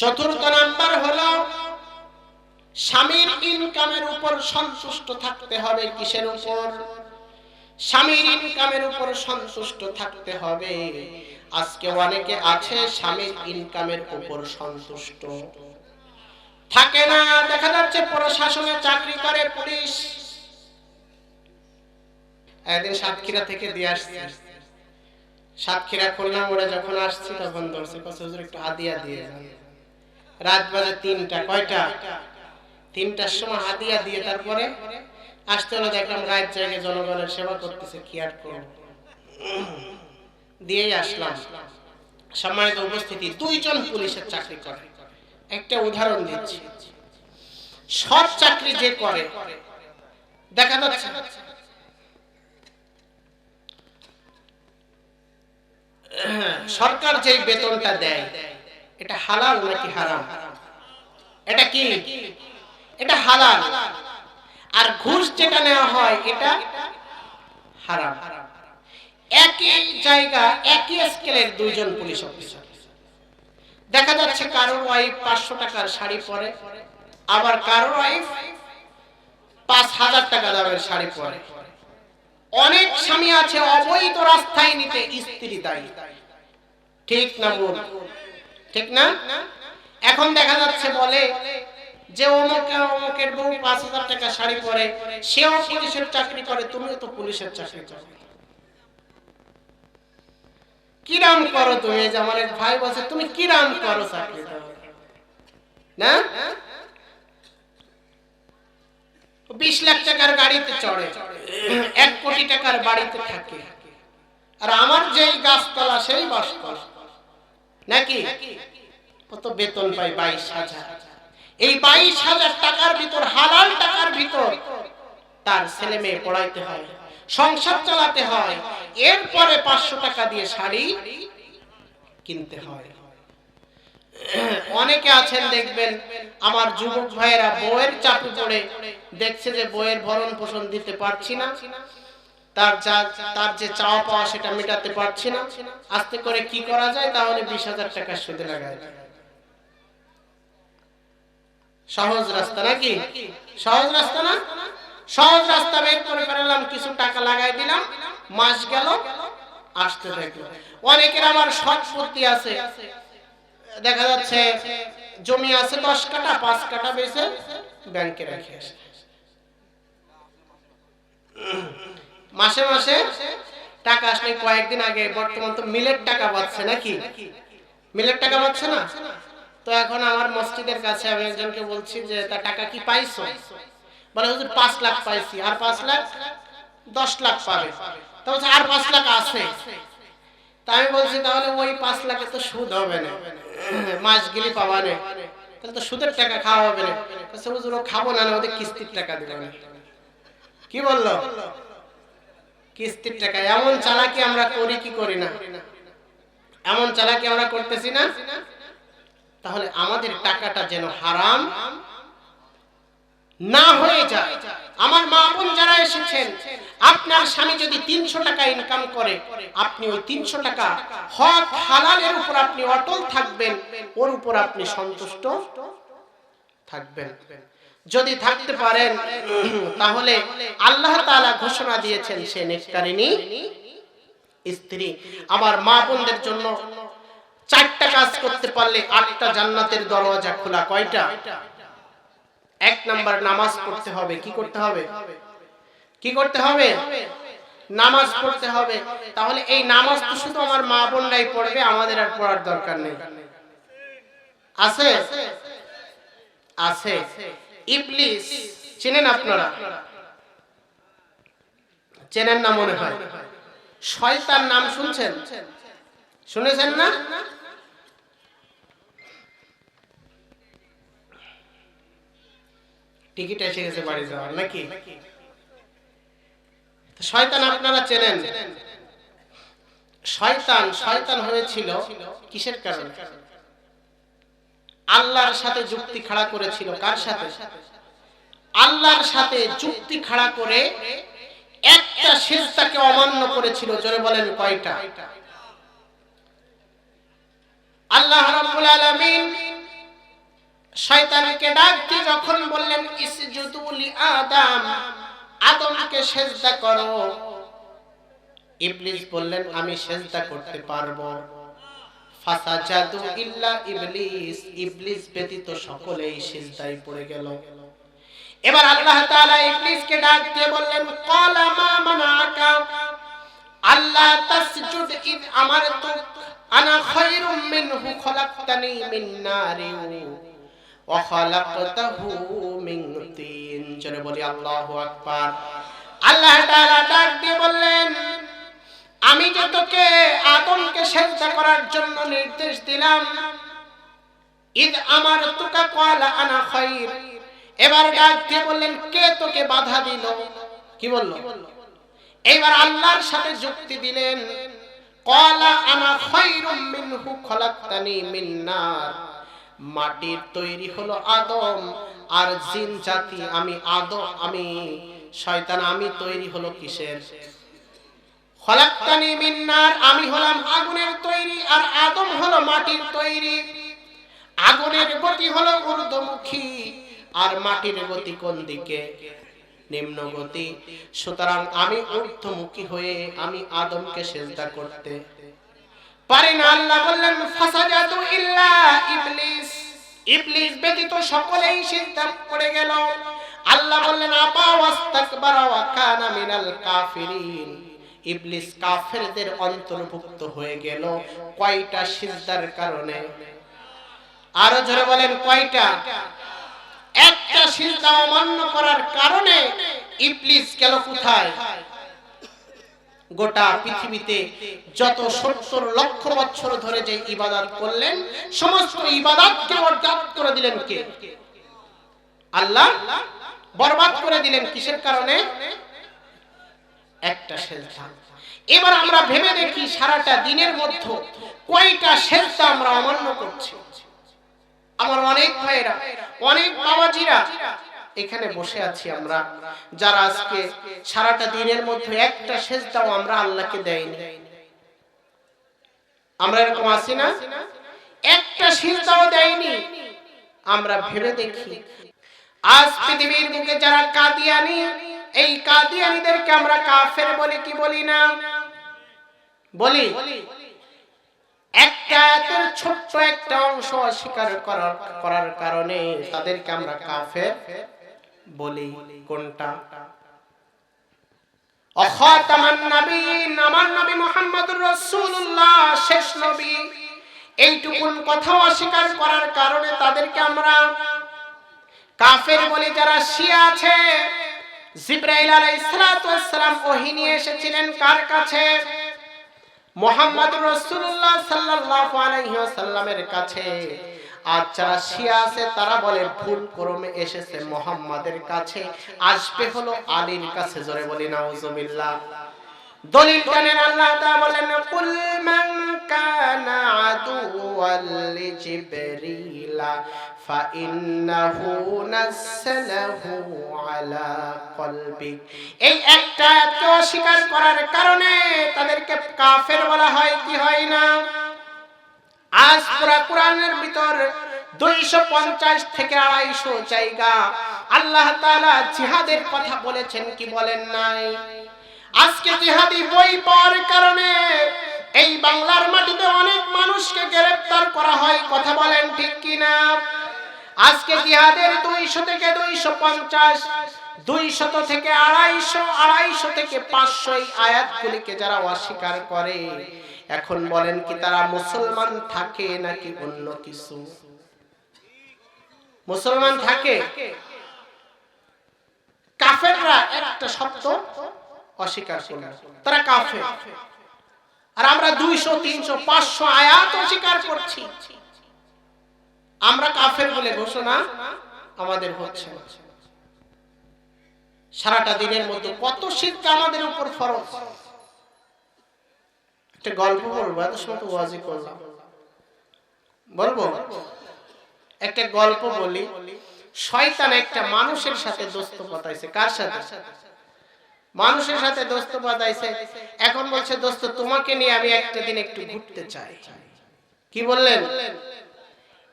চতুর্থ নাম্বার হলো, স্বামীর ইনকামের উপর সন্তুষ্ট থাকতে হবে কিসের উপর? স্বামীর ইনকামের উপর সন্তুষ্ট থাকতে হবে। আজকে অনেকে আছে স্বামীর ইনকামের উপর সন্তুষ্ট। থাকে না, দেখা যাচ্ছে প্রশাসনে চাকরি করে পুলিশ। একদিন সাতক্ষীরা থেকে দিয়ে আসছি। সাতক্ষীরা খুলনা মোড়ে যখন আসছি, তখন ধরছে কত একটু হাদিয়া দিয়ে যান। রাত বাজে তিনটা, কয়টা? তিনটার সময় হাদিয়া দিয়ে তারপরে আসতে হলো, দেখলাম রাত জায়গায় জনগণের সেবা করতেছে, কি আর করব? দিয়েই আসলাম। সম্মানিত উপস্থিতি, দুইজন পুলিশের চাকরি করে। একটা উদাহরণ দিচ্ছি। সৎ চাকরি যে করে, দেখা যাচ্ছে সরকার যে বেতনটা দেয়, এটা হালাল নাকি হারাম? এটা কি? এটা হালাল। আর ঘুষ যেটা নেওয়া হয়, এটা হারাম। একই জায়গা, একই স্কেলের দুইজন পুলিশ অফিসার দেখা যাচ্ছে কারোর ওয়াইফ পাঁচশো টাকার শাড়ি পরে, আবার কারোর ওয়াইফ পাঁচ হাজার টাকা দামের শাড়ি পরে। অনেক স্বামী আছে অবৈধ রাস্তায় নিতে স্ত্রী দায়ী। ঠিক না ঠিক না? এখন দেখা যাচ্ছে বলে যে অমুক, অমুকের বউ পাঁচ হাজার টাকা শাড়ি পরে, সেও পুলিশের চাকরি করে, তুমিও তো পুলিশের চাকরি করো। কিরাম করো তুমি? ভাই বলছে, তুমি কিরাম করো চাকরি না? বিশ লাখ টাকার গাড়িতে চড়ে, এক কোটি টাকার বাড়িতে থাকে। আর আমার যেই গাছতলা, সেই বাসতলা। নাকি? কত বেতন পাই বাইশ হাজার? এই বাইশ হাজার টাকার ভিতর, হালাল টাকার ভিতর তার ছেলে মেয়ে পড়াইতে হয়, সংসার চালাতে হয়, এরপরে পাঁচশো টাকা দিয়ে শাড়ি কিনতে হয়। অনেকে আছেন, দেখবেন, আমার যুবক ভাইয়েরা বইয়ের চাপে পড়ে, দেখছে যে বইয়ের ভরণ পোষণ দিতে পারছি না, তার যা, তার যে চাওয়া পাওয়া সেটা মেটাতে পারছি না, আস্তে করে কি করা যায়? তাহলে বিশ হাজার টাকা সুদে লাগায় সহজ রাস্তা নাকি? সহজ রাস্তা না? সহজ রাস্তা বের করে ফেললাম, কিছু টাকা লাগাই দিলাম, মাস গেল, আসতে দেখল অনেকের আমার সম্পত্তি আছে। দেখা যাচ্ছে জমি আছে দশ কাটা পাঁচ কাটা বেছে ব্যাংকে রেখে আসে। মাসে মাসে টাকা আসলে কয়েকদিন আগে বর্তমান তো মিলের টাকা পাচ্ছে নাকি? মিলের টাকা পাচ্ছে না? তো এখন আমার মসজিদের কাছে আমি একজনকে বলছি যে, তা টাকা কি পাইছো? বলে, হুজুর, পাঁচ লাখ পাইছি। আর পাঁচ লাখ, দশ লাখ পাবে। তো বলছে, আর পাঁচ লাখ আছে? তা আমি বলছি, তাহলে ওই পাঁচ লাখে তো সুদ হবে না। মাস গেলে পাবা না। তাহলে তো সুদের টাকা খাওয়া হবে না। বলছে, হুজুর খাব না না ওদের কিস্তির টাকা দিবে না। কি বলল? কিস্তির টাকা। এমন চালাকি আমরা করি কি করি না? এমন চালাকি আমরা করতেছি না? তাহলে আমাদের টাকাটা যেন হারাম না হয়ে যায়। আমার মা বোন যারা এসেছেন আপনার স্বামী যদি তিনশো টাকা ইনকাম করে আপনি ওই তিনশো টাকা হক হালালের উপর আপনি অটল থাকবেন ওর উপর আপনি সন্তুষ্ট থাকবেন। যদি থাকতে পারেন তাহলে আল্লাহ তাআলা ঘোষণা দিয়েছেন সে নেককারিনী স্ত্রী। আমার মা বোনদের জন্য চারটা কাজ করতে পারলে আটটা জান্নাতের দরওয়াজা খোলা। কয়টা? এক নাম্বার, নামাজ পড়তে হবে। কি করতে হবে? কি করতে হবে? নামাজ পড়তে হবে। তাহলে এই নামাজ তো শুধু আমার মা বোনরাই পড়বে, আমাদের আর পড়ার দরকার নেই। আছে? আছে। ইবলিস, চেনেন আপনারা? চেনেন না মনে হয়? শয়তান নাম শুনছেন? শুনেছেন না? টিকিট এসে গেছে বাড়ি যাওয়ার, নাকি? শয়তান আপনারা চেনেন। শয়তান শয়তান হয়েছিল কিসের কারণে? আল্লাহর সাথে যুক্তি খাড়া করেছিল কার সাথে? আল্লাহর সাথে যুক্তি খাড়া করে একটা সিজদাকে অমান্য করেছিল, জোরে বলেন কয়টা? আল্লাহ রাব্বুল আলামিন শয়তানকে ডাক দিয়ে যখন বললেন, ইসজুদু লি আদম, আদমকে সেজদা করো। ইবলিস বললেন, আমি সেজদা করতে পারব। ফাসাজাদু ইল্লা ইবলিস ইবলিস ব্যতীত সকলেই সিজদায় পড়ে গেল। এবার আল্লাহ তাআলা ইবলিসকে ডাকতে বললেন, ক্বালা মা মানাকা? আল্লাহ তাসজুদ ইদ আমারতুক আনা খায়রুম মিনহু খলাকতানি মিন নারি ওয়া খলাকতাহু মিন তিন। জোরে বলি আল্লাহু আকবার। আল্লাহ তাআলা ডাক দিয়ে বললেন, আমি যে তোকে আদমকে সেজদা করার জন্য নির্দেশ দিলাম ঈদ আমার তুকা কয়লা আনা খাইর এবার ডাক দিয়ে বললেন, কে তোকে বাধা দিল? কি বলল? এবার আল্লাহর সাথে যুক্তি দিলেন, কলা আনা খায়রুম মিনহু খলাকতানি মিন নার। মাটির তৈরি হলো আদম, আর জিন জাতি, আমি আদম, আমি শয়তান, আমি তৈরি হলো কিসের? খলাক্তানি মিন্নার আমি হলাম আগুনের তৈরি, আর আদম হলো মাটির তৈরি। আগুনের গতি হলো ঊর্ধ্বমুখী, আর মাটির গতি কোন দিকে? নিম্ন গতি সুতরাং আমি ঊর্ধ্বমুখী হয়ে আমি আদমকে সেজদা করতে পারি না। আল্লাহ বললেন, ফাসাজাতু ইল্লা ইবলিস। ইবলিস ব্যতীত সকলেই সিজদা করে গেল। আল্লাহ বললেন, আপা ওয়াস্তাকবারা ওয়া কানা মিনাল কাফিরিন। ইবলিস কাফেরদের অন্তর্ভুক্ত হয়ে গেল কয়টা সিজদার কারণে? আরও জোরে বলেন, কয়টা? একটা সিজদা অমান্য করার কারণে ইবলিস গেল কোথায়? গোটা পৃথিবীতে যত সত্তর লক্ষ বছর ধরে যে ইবাদত করলেন, সমস্ত ইবাদতকে বরবাদ করে দিলেন কে? আল্লাহ বরবাদ করে দিলেন কিসের কারণে? একটা সেজদা। এবার আমরা ভেবে দেখি সারাটা দিনের মধ্যে কয়টা সেজদা আমরা অমান্য করছি? আমার অনেক ভাইরা অনেক বাবাজিরা এখানে বসে আছি আমরা। যারা আজকে সারাটা দিনের মধ্যে একটা সেজদাও আমরা আল্লাহকে দেয়নি। আমরা এরকম আছি না? একটা সেজদাও দেয়নি। আমরা ভেবে দেখি, আজ পৃথিবীর বুকে যারা কাদিয়ানি, এই কাদিয়ানিদেরকে আমরা কাফের বলি কি বলি না? বলি। একটা ছোট্ট একটা অংশ অস্বীকার করার করার কারণে তাদেরকে আমরা কাফের বলি। কোনটা? এইটুকুন কথা অস্বীকার করার কারণে তাদেরকে আমরা কাফের বলে। যারা শিয়া আছে, জিব্রাইল আলাইহিস সালাতু এসেছিলেন কার কাছে? মোহাম্মদ রসুল্লাহ সাল্লাল্লাহু আলাইহি ওয়াসাল্লামের কাছে। আর যারা শিয়া আছে, তারা বলে ভুল ক্রমে এসেছে মোহাম্মদের কাছে। আসবে হলো আলীর কাছে। জোরে বলি, নাউজুবিল্লাহ। দলিল জানেন আল্লাহ তাআলা বলেন, কুল মান কানা আদুওয়াল এই একটা আয়াতকে অস্বীকার করার কারণে তাদেরকে কাফের বলা হয়, কি হয় না? আজ পুরা কোরআনের ভিতর দুইশো পঞ্চাশ থেকে আড়াইশো জায়গা আল্লাহ তাআলা জিহাদের কথা বলেছেন, কি বলেন নাই? আজকে জিহাদি বই পাওয়ার কারণে এই বাংলার মাটিতে অনেক মানুষকে গ্রেফতার করা হয়, কথা বলেন ঠিক কিনা? আজকে জিহাদের দুইশো থেকে দুইশো পঞ্চাশ, দুইশত থেকে আড়াইশো আড়াইশো থেকে পাঁচশো আয়াতগুলিকে যারা অস্বীকার করে, এখন বলেন কি তারা মুসলমান থাকে নাকি অন্য কিছু? মুসলমান থাকে? কাফেররা একটা শব্দ অস্বীকার করে তারা কাফের। আর আমরা দুইশো, তিনশো, পাঁচশো আয়াত অস্বীকার করছি। আমরা কাফের বলে ঘোষণা আমাদের হচ্ছে। সারাটা দিনের মধ্যে কত শীত আমাদের উপর ফরজ। একটা গল্প বলব, এত সময় ওয়াজি করলাম। বলব, একটা গল্প বলি। শয়তান একটা মানুষের সাথে দোস্ত পাতাইছে। কার সাথে? মানুষের সাথে দোস্ত পাতাইছে এখন বলছে, দোস্ত, তোমাকে নিয়ে আমি একটা দিন একটু ঘুরতে চাই। কি বললেন?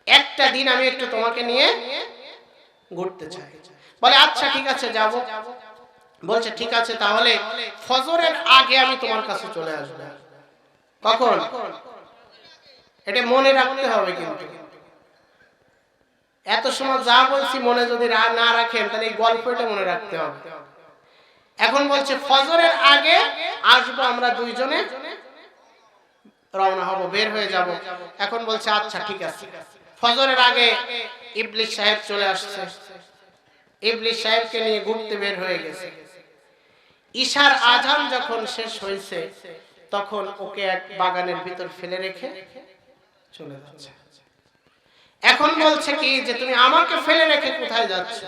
একটা দিন আমি একটু তোমাকে নিয়ে ঘুরতে চাই। বলে আচ্ছা ঠিক আছে, যাব। বলছে, ঠিক আছে, তাহলে ফজরের আগে আমি তোমার কাছে চলে আসব। কখন? এটা মনে রাখতে হবে কিন্তু। এত সময় যা বলছি মনে যদি না রাখেন, তাহলে এই গল্পটা মনে রাখতে হবে। এখন বলছে, ফজরের আগে আসব আমরা দুইজনে। রওনা হব, বের হয়ে যাব। এখন বলছে আচ্ছা ঠিক আছে। ফজরের আগে ইবলিশ সাহেব চলে আসছে। ইবলিশ সাহেবকে নিয়ে ঘুরতে বের হয়ে গেছে। ঈশার আজান যখন শেষ হয়েছে, তখন ওকে এক বাগানের ভিতর ফেলে রেখে চলে যাচ্ছে। এখন বলছে কি, যে তুমি আমাকে ফেলে রেখে কোথায় যাচ্ছ?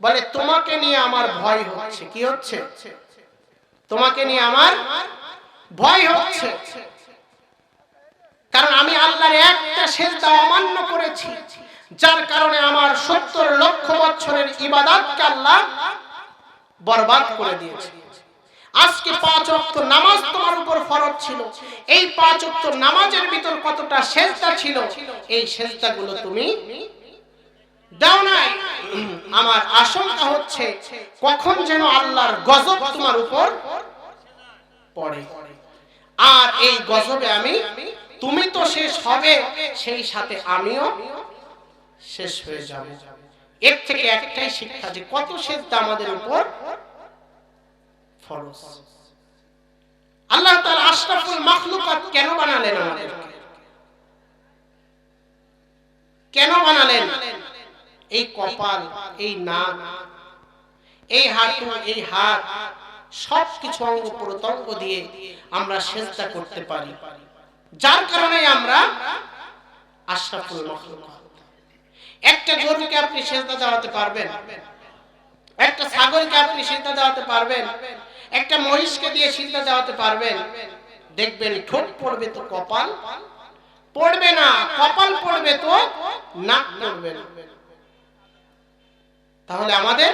বলে, তোমাকে নিয়ে আমার ভয় হচ্ছে। কি হচ্ছে? তোমাকে নিয়ে আমার ভয় হচ্ছে। কারণ আমি আল্লাহর একটা সেজদা অমান্য করেছি, যার কারণে আমার সত্তর লক্ষ বছরের ইবাদতকে আল্লাহ বরবাদ করে দিয়েছে। আজকে পাঁচ অক্ত নামাজ তোমার উপর ফরজ ছিল। এই পাঁচ অক্ত নামাজের ভিতর কতটা সেজদা ছিল, এই সেজদাগুলো তুমি দাও আমার আশঙ্কা হচ্ছে কখন যেন আল্লাহর গজব তোমার উপর পড়ে। আর এই গজবে আমি, তুমি তো শেষ হবে, সেই সাথে আমিও শেষ হয়ে যাব। এর থেকে একটাই শিক্ষা যে কত আমাদের উপর আল্লাহ আশরাফুল মাখলুকাত কেন বানালেন আমাদেরকে কেন বানালেন এই কপাল, এই নাক, এই হাঁটু, এই হাত সব কিছু অঙ্গ প্রত্যঙ্গ দিয়ে আমরা সেজদা করতে পারি। যার কারণে আমরা আশরাফুল মাখলুকাত একটা গরুকে আপনি সেজদা দেওয়াতে পারবেন, একটা ছাগলকে আপনি সিদ্ধা দেওয়াতে পারবেন, একটা মহিষকে দিয়ে সিদ্ধা দেওয়াতে পারবেন। দেখবেন ঠোঁট পড়বে তো কপাল, পড়বে না, কপাল পড়বে তো নাক পড়বে না। তাহলে আমাদের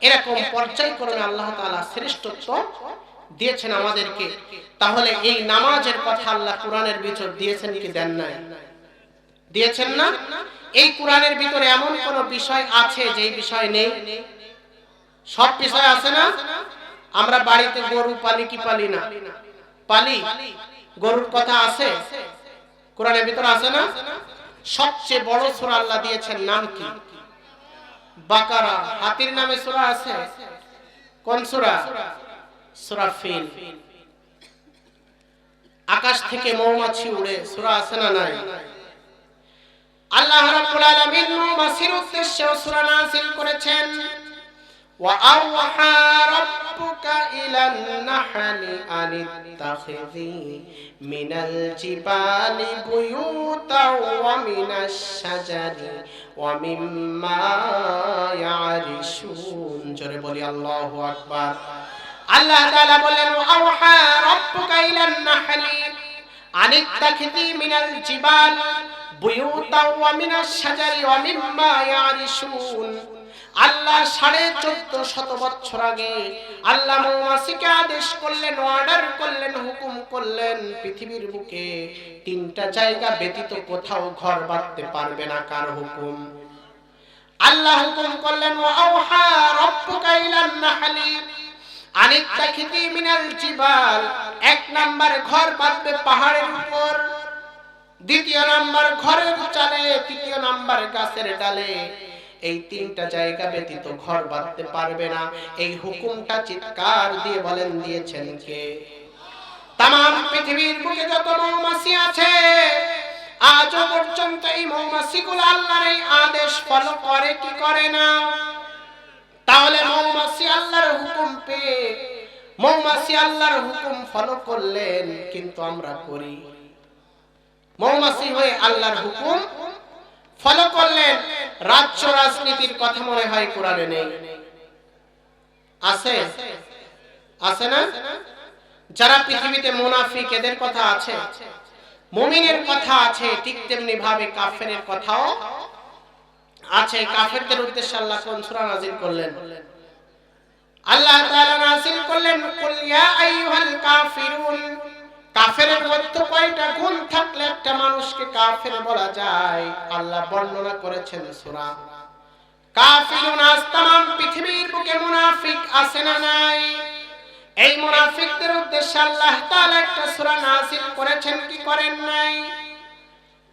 এরকম পর্যায়ক্রমে আল্লাহ তাআলা শ্রেষ্ঠত্ব দিয়েছেন আমাদেরকে। তাহলে এই নামাজের কথা আল্লাহ কোরআনের ভিতর দিয়েছেন কি দেন নাই? দিয়েছেন না? এই কোরআনের ভিতরে এমন কোন বিষয় আছে যে বিষয় নেই? সব বিষয় আছে না? আমরা বাড়িতে গরু পালি কি পালি না? পালি? গরুর কথা আছে? কোরআনের ভিতরে আছে না? সবচেয়ে বড় সূরা আল্লাহ দিয়েছেন নাম কি? বাকারা হাতির নামে সূরা আছে কোন সূরা সূরা ফিল আকাশ থেকে মৌমাছি উড়ে সূরা আছে না নাই আল্লাহ রাব্বুল আলামিন মৌমাছির উদ্দেশ্যে সূরা নাযিল করেছেন وأوحى ربك إلى النحل أن اتخذي من الجبال بيوتا يقطع ومن الشجر ومما يعرشون جري بولي الله أكبر الله تعالى بولن وأوحى ربك إلى النحل عن التكذيب من الجبال بيوتا ومن الشجر ومما يعرشون আল্লাহ সাড়ে চোদ্দ শত বছর আগে আল্লাহ মৌমাছিকে আদেশ করলেন অর্ডার করলেন, হুকুম করলেন, পৃথিবীর বুকে তিনটা জায়গা ব্যতীত কোথাও ঘর বাঁধতে পারবে না কার হুকুম। আল্লাহ হুকুম করলেন মিনাল জিবাল। এক নাম্বার ঘর বাঁধবে পাহাড়ের উপর, দ্বিতীয় নাম্বার ঘরের চালে, তৃতীয় নাম্বার গাছের ডালে। এই তিনটা জায়গা ব্যতীত ঘর বাঁধতে পারবে না। এই হুকুমটা চিৎকার দিয়ে বলেন, দিয়েছেন কে? তাম পৃথিবীর বুকে যত মৌমাছি আছে, আজও পর্যন্ত এই মৌমাছিগুলো আল্লাহর এই আদেশ ফলো করে কি করে না? তাহলে মৌমাছি আল্লাহর হুকুম পেয়ে মৌমাছি আল্লাহর হুকুম ফলো করলেন, কিন্তু আমরা করি। মৌমাছি হয়ে আল্লাহর হুকুম ফলো করলেন, রাজ্য রাজনীতির কথা মনে হয় কোরআনে নেই। আছে? আছে না? যারা পৃথিবীতে মুনাফিক, এদের কথা আছে। মুমিনের কথা আছে, ঠিক তেমনি ভাবে কাফেরের কথাও আছে। কাফেরদের উদ্দেশ্যে আল্লাহ কোন সূরা নাযিল করলেন? আল্লাহ তাআলা নাযিল করলেন, কুল ইয়া আইয়ুহাল কাফিরুন। কাফেরের কয়টা গুণ থাকলে একটা মানুষকে কাফের বলা যায়? আল্লাহ বর্ণনা করেছেন কাফিরুন পৃথিবীর বুকে মুনাফিক আছে না নাই? এই মুনাফিকদের উদ্দেশ্যে আল্লাহ তাআলা একটা সূরা নাযিল করেছেন, কি করেন নাই?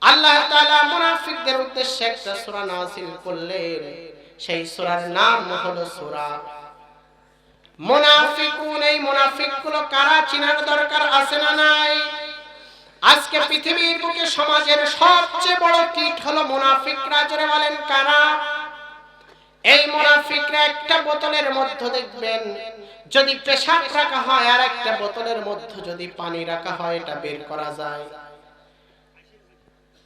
আল্লাহ তাআলা মুনাফিকদের উদ্দেশ্যে একটা সূরা নাযিল করলেন। সেই সূরার নাম হলো সূরা মুনাফিকুন, এই মুনাফিকগুলো কারা? চিনার দরকার আছে না নাই? আজকে পৃথিবীর বুকে সমাজের সবচেয়ে বড় কীট হলো মুনাফিকরা, জোরে বলেন, কারা? এই মুনাফিকরা একটা বোতলের মধ্যে দেখবেন, যদি পেশাব রাখা হয়, আর একটা বোতলের মধ্যে যদি পানি রাখা হয়, এটা বের করা যায়।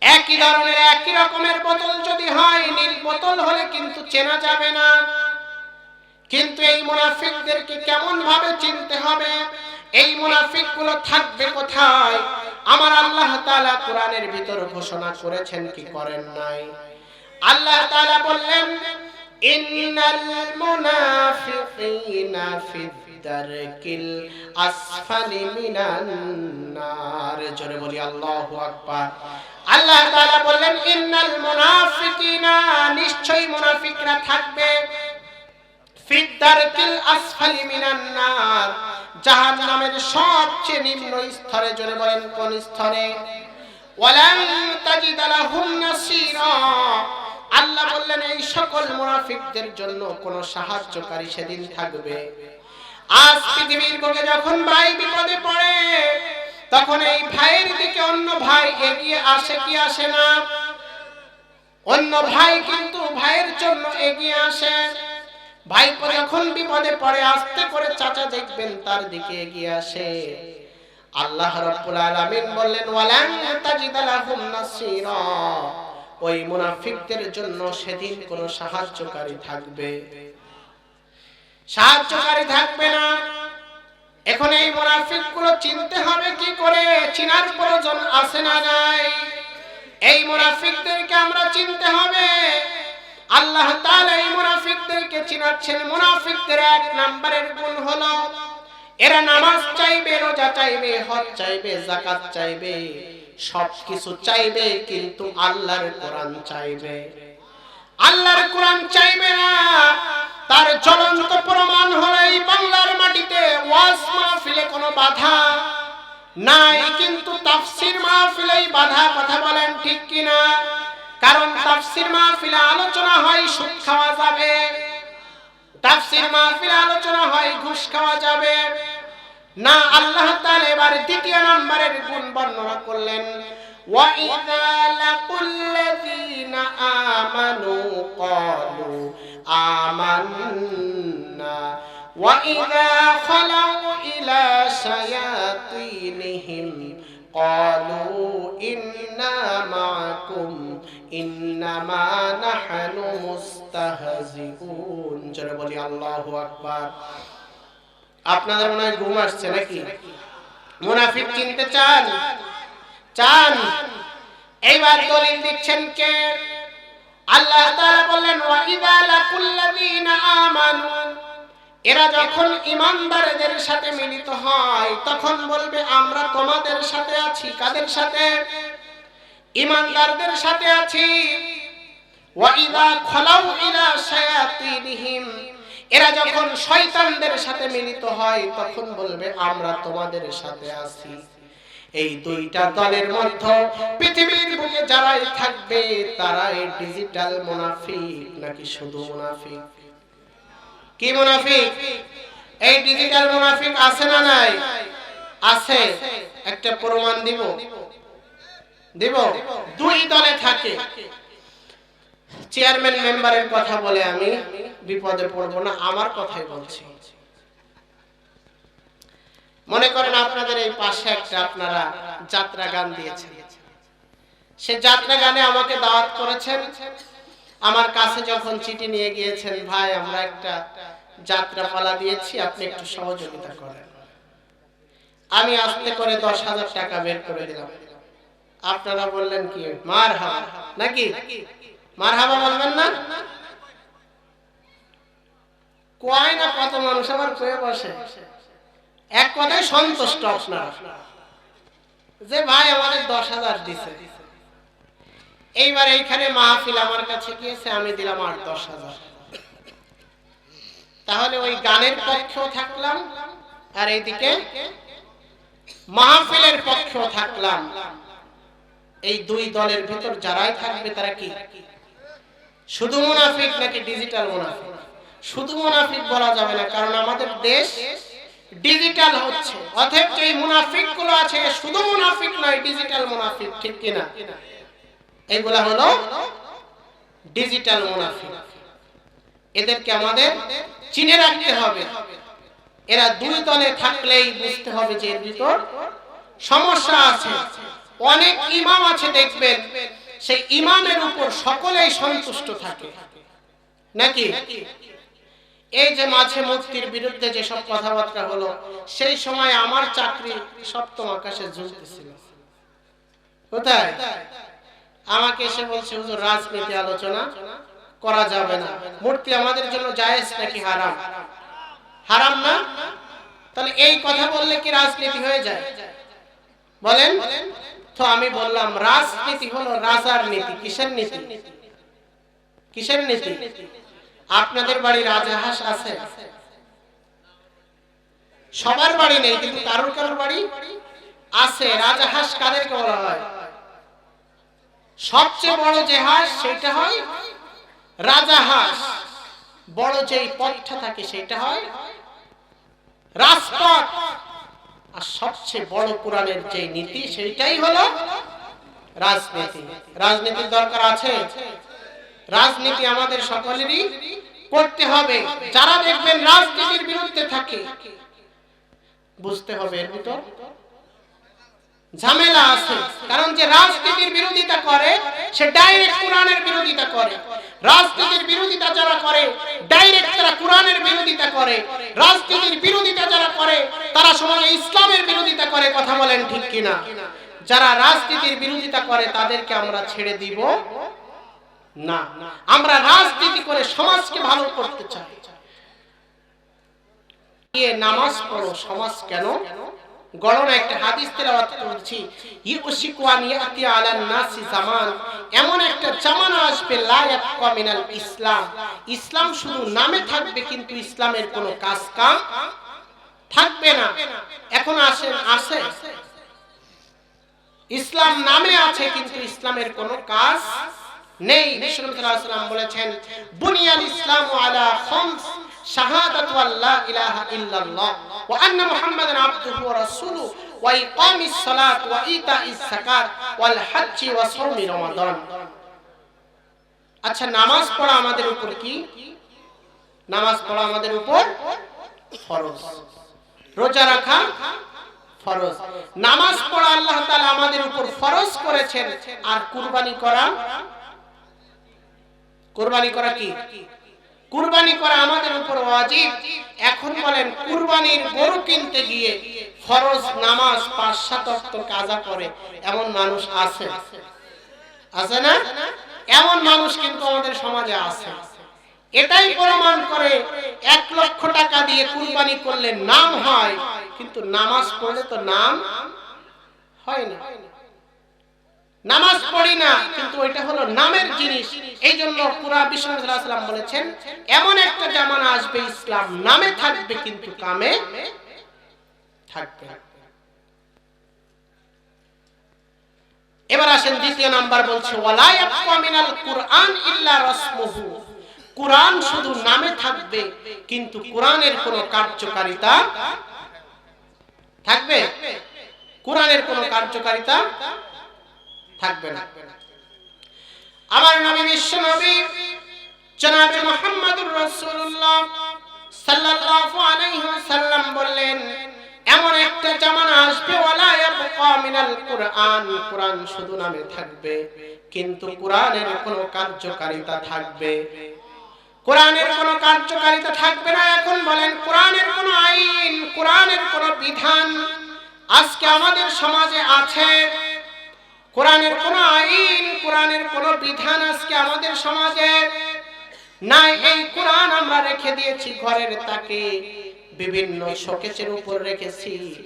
একই ধরনের, একই রকমের বোতল যদি হয়, নীল বোতল হলে কিন্তু চেনা যাবে না। কিন্তু এই মুনাফিকদেরকে কেমন ভাবে চিনতে হবে? এই মুনাফিকগুলো থাকবে কোথায়? আমার আল্লাহ তাআলা কোরআনের ভিতর ঘোষণা করেছেন কি করেন নাই? আল্লাহ তাআলা বললেন, ইন্নাল আল্লাহু বললেন, ইন্নাল নিশ্চয়ই মুনাফিকরা থাকবে। ফিদ্দারকিল আসফালি আল্লাহ বললেন, এই সকল মুনাফিকদের জন্য সাহায্যকারী সেদিন থাকবে। আজ পৃথিবীর বুকে যখন ভাই বিপদে পড়ে, তখন এই ভাইয়ের দিকে অন্য ভাই এগিয়ে আসে কি আসে না? অন্য ভাই কিন্তু ভাইয়ের জন্য এগিয়ে আসে। ভাইপো যখন বিপদে পড়ে, আস্তে করে চাচা দেখবেন তার দিকে এগিয়ে আসে। আল্লাহ রাব্বুল আলামিন বললেন, ওয়ালান তাজিদ লাহুম নাসীরা। ওই মুনাফিকদের জন্য সেদিন কোনো সাহায্যকারী থাকবে। সাহায্যকারী থাকবে না। এখন এই মুনাফিকগুলো চিনতে হবে কি করে, চিনার প্রয়োজন আছে না নাই। এই মুনাফিকদেরকে আমরা চিনতে হবে। আল্লাহ তাআলা এই মুনাফিকদেরকে চিনাচ্ছেন। মুনাফিকদের এক নম্বরের গুণ হলো, এরা নামাজ চাইবে, রোজা চাইবে, হজ চাইবে, যাকাত চাইবে, সবকিছু চাইবে, কিন্তু আল্লাহর কোরআন চাইবে। আল্লাহর কোরআন চাইবে না। তার জ্বলন্ত প্রমাণ হলো এই বাংলার মাটিতে ওয়াজ মাহফিলে কোনো বাধা নাই, কিন্তু তাফসির মাহফিলেই বাধা, কথা বলেন ঠিক কিনা? কারণ তাফসির মাহফিলে আলোচনা হয় সুদ খাওয়া যাবে তাফসির মাহফিলে আলোচনা হয় ঘুষ খাওয়া যাবে না আল্লাহ তাআলা এবার দ্বিতীয় নম্বরের গুণ বর্ণনা করলেন وَإِذَا لَقُوا الَّذِينَ آمَنُوا قَالُوا آمَنَّا وَإِذَا خَلَوْا إِلَى شَيَاطِينِهِمْ قَالُوا إِنَّا مَعَكُمْ ইন্নামা নাহনু বলি, আল্লাহু আপনাদের মনে হয় ঘুম আসছে নাকি? মুনাফিক চিনতে চান? চান? এইবার দলিল দিচ্ছেন কে? আল্লাহ তাআলা বললেন এরা যখন ইমানদারদের সাথে মিলিত হয়, তখন বলবে, আমরা তোমাদের সাথে আছি। কাদের সাথে? ইমানদারদের সাথে আছি। ওয়া ইযা খালাউ ইলা শায়াতিনহিম। এরা যখন শয়তানদের সাথে মিলিত হয়, তখন বলবে, আমরা তোমাদের সাথে আছি। এই দুইটা দলের মধ্যে পৃথিবীর বুকে যারাই থাকবে, তারাই ডিজিটাল মুনাফিক নাকি শুধু মুনাফিক? কি মুনাফিক? এই ডিজিটাল মুনাফিক আছে না নাই? আছে। একটা প্রমাণ দিব। দিব। দুই দলে থাকে। চেয়ারম্যান মেম্বারের কথা বলে আমি বিপদে পড়ব না, আমার কথাই বলছি। মনে করেন আপনাদের এই পাশে একটা আপনারা যাত্রা গান দিয়েছেন। সে যাত্রা গানে আমাকে দাওয়াত করেছেন। আমার কাছে যখন চিঠি নিয়ে গিয়েছেন, ভাই, আমরা একটা যাত্রা পালা দিয়েছি, আপনি একটু সহযোগিতা করেন। আমি আস্তে করে দশ হাজার টাকা বের করে দিলাম। আপনারা বললেন কি? মার নাকি? মার হাবা বলবেন না? কয় না কত মানুষ আবার কয়ে বসে? এক কথায় সন্তুষ্ট আপনার। যে ভাই আমাদের দশ হাজার দিছে। এইবার এইখানে মাহফিল আমার কাছে গিয়েছে, আমি দিলাম আর দশ হাজার। তাহলে ওই গানের পক্ষেও থাকলাম, আর এইদিকে মাহফিলের পক্ষেও থাকলাম। এই দুই দলের ভিতর যারাই থাকবে তারা কি? শুধু মুনাফিক নাকি ডিজিটাল মুনাফিক? শুধু মুনাফিক বলা যাবে না, কারণ আমাদের দেশ ডিজিটাল হচ্ছে। অতএব যে মুনাফিকগুলো আছে শুধু মুনাফিক নয় ডিজিটাল মুনাফিক, ঠিক কিনা? এগুলা হলো ডিজিটাল মুনাফিক। এদেরকে আমাদের চিনে রাখতে হবে। এরা দুই দলে থাকলেই বুঝতে হবে যে এর ভিতর সমস্যা আছে। অনেক ইমাম আছে, দেখবেন, সেই ইমামের উপর সকলেই সন্তুষ্ট থাকে। নাকি? এই যে মাঝে মুক্তির বিরুদ্ধে যেসব কথাবার্তা হলো, সেই সময় আমার চাকরি সপ্তম আকাশে ঝুলতেছিল। কোথায়? আমাকে এসে বলছে, হুজুর, রাজনীতি আলোচনা করা যাবে না। মূর্তি আমাদের জন্য জায়েজ নাকি হারাম? হারাম না? তাহলে এই কথা বললে কি রাজনীতি হয়ে যায়? বলেন। তো আমি বললাম, রাজনীতি হলো রাজার নীতি, কিসের নীতি? কিসের নীতি? আপনাদের বাড়ি রাজাহাঁস আছে? সবার বাড়ি নেই, কিন্তু কারোর কারোর বাড়ি আছে। রাজাহাঁস কাদেরকে বলা হয়? সবচেয়ে বড় যে হাঁস, সেটা হয় রাজাহাঁস বড় যেই পথটা থাকে, সেটা হয় রাজপথ। আর সবচেয়ে বড় কোরআনের যে নীতি সেইটাই হলো রাজনীতি। রাজনীতির দরকার আছে। রাজনীতি আমাদের সকলেরই করতে হবে। যারা দেখবেন রাজনীতির বিরুদ্ধে থাকে, বুঝতে হবে এর ভিতর। ঝামেলা আছে, কারণ যে রাজনীতির বিরোধিতা করে, সে ডাইরেক্ট কোরআনের বিরোধিতা করে। রাজনীতির বিরোধিতা যারা করে ডাইরেক্ট তারা কোরআনের বিরোধিতা করে রাজনীতির বিরোধিতা যারা করে, তারা সমাজে ইসলামের বিরোধিতা করে, কথা বলেন ঠিক কিনা? যারা রাজনীতির বিরোধিতা করে, তাদেরকে আমরা ছেড়ে দিব না। আমরা রাজনীতি করে সমাজকে ভালো করতে চাই। নামাজ পড়ো, সমাজ কেন গণনা একটা হাদিস তেলাওয়াত করছি। ইউসিকুয়ান ইয়াতি আলান নাসি জামান। এমন একটা জামানা আসবে, লা ইয়াবকা মিনাল ইসলাম। ইসলাম শুধু নামে থাকবে, কিন্তু ইসলামের কোনো কাজ কাম থাকবে না। এখন আসেন আছে ইসলাম নামে আছে, কিন্তু ইসলামের কোনো কাজ নেই। বিশ্বনবী সাল্লাল্লাহু আলাইহি ওয়াসাল্লাম বলেছেন, বুনিয়াল ইসলাম আলা খামস। আচ্ছা নামাজ পড়া আমাদের উপর কি? নামাজ পড়া আমাদের উপর ফরজ। রোজা রাখা ফরজ। নামাজ পড়া আল্লাহ তাআলা আমাদের উপর ফরজ করেছেন। আর কুরবানি করা কুরবানি করা কি? কুরবানি করা আমাদের উপর ওয়াজিব। এখন বলেন, কুরবানির গরু কিনতে গিয়ে ফরজ নামাজ পাঁচ, সাত কাজা করে এমন মানুষ আছে? আছে না? এমন মানুষ কিন্তু আমাদের সমাজে আছে। এটাই প্রমাণ করে এক লক্ষ টাকা দিয়ে কুরবানি করলে নাম হয়, কিন্তু নামাজ পড়লে তো নাম হয় না। নামাজ পড়ি না, কিন্তু ওইটা হলো নামের জিনিস। এই জন্য পুরা বিশ্বনাথ বলেছেন, এমন একটা জামানা আসবে, ইসলাম নামে থাকবে, কিন্তু কামে থাকবে এবার আসেন দ্বিতীয় নাম্বার বলছে, ওয়ালা ইয়াবকা মিনাল কুরআন ইল্লা রাসমুহু। কোরআন শুধু নামে থাকবে, কিন্তু কোরআনের কোনো কার্যকারিতা থাকবে? কোরআনের কোনো কার্যকারিতা থাকবে না। আমার নবী বিশ্ব নবী, জনাবে মুহাম্মদুর রাসূলুল্লাহ সাল্লাল্লাহু আলাইহি ওয়াসাল্লাম বললেন, এমন একটা জামানা আসবে, ওয়ালা ইয়াবকা মিনাল কুরআন। কুরআন শুধু নামে থাকবে, কিন্তু কোরআনের কোনো কার্যকারিতা থাকবে। কোরআনের কোনো কার্যকারিতা থাকবে না। এখন বলেন, কোরআনের কোনো আইন, কোরআনের কোনো বিধান আজকে আমাদের সমাজে আছে? কোরআনের কোন আইন, কোরআনের কোন বিধান আজকে আমাদের সমাজে নাই। এই কোরআন আমরা রেখে দিয়েছি, ঘরের তাকে বিভিন্ন শোকেশের উপর রেখেছি।